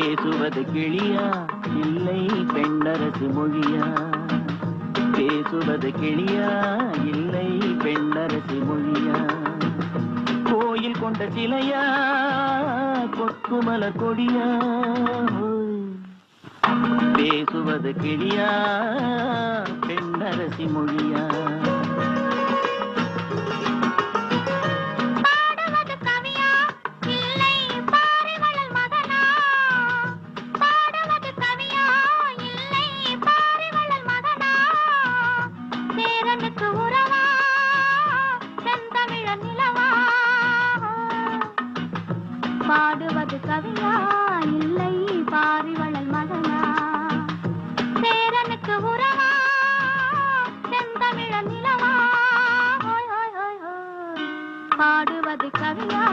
பேசுவது கிளியா? இல்லை பெண்ணரசு மொழியா? பேசுவது கிளியா? இல்லை பெண்ணரசு மொழியா? கோயில் கொண்ட சிலையா? கொக்குமல கொடியா? பேசுவது கிளியா? பெண்ணரசி மொழியா? கவியா இல்லை பாரிவளல் மகனா? சேரனுக்கு உறவா? செந்தமிழ நிலவா? பாடுவது கவியா?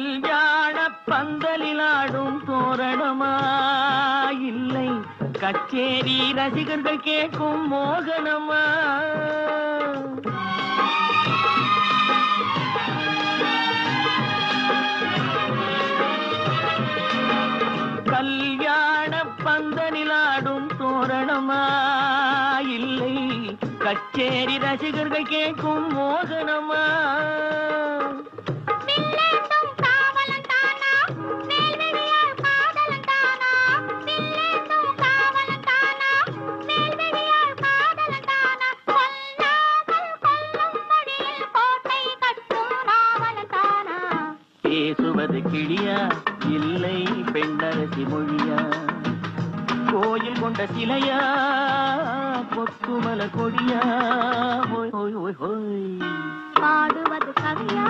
கல்யாண பந்தலில் தோரணமா இல்லை கச்சேரி ரசிகர்கள் கேட்கும் மோகனமா? கல்யாண பந்தலில் தோரணமா இல்லை கச்சேரி ரசிகர்கள் கேட்கும் மோகனமா? பேசுவது கிளியா? இல்லை பெண்ணரசி மொழியா? கோயில் கொண்ட சிலையா? கொத்துமல கொடியா? ஓய் ஓய் ஓய். பாடுவது கவியா?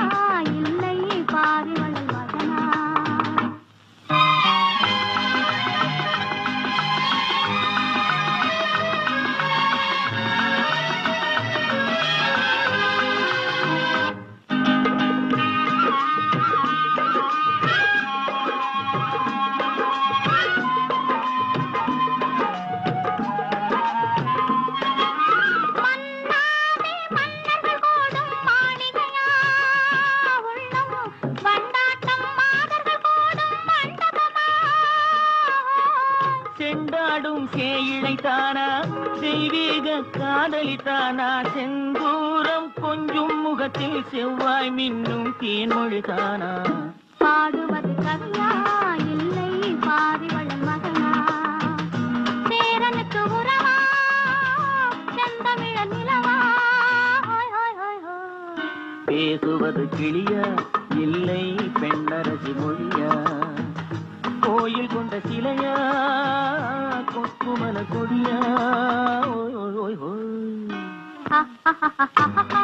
செண்டாடும் சேயிழை தானா தெய்வீக காதலி தானா செந்தூரம் கொஞ்சும் முகத்தில் செவ்வாய் மின்னும் தேன்மொழி தானா பாடுவது கவியா? இல்லை பாரிவளன் மகனா? சேரனுக்கு உறவா? செந்தமிழ நிலவா? பேசுவது கிளியா? இல்லை பெண்ணரசி மொழியா? கோயில் கொண்ட சிலையா? கொக்குமல கொடியா? ஓய் ஓய் ஓய் ஓய் ஆ, ஆ, ஆ, ஆ,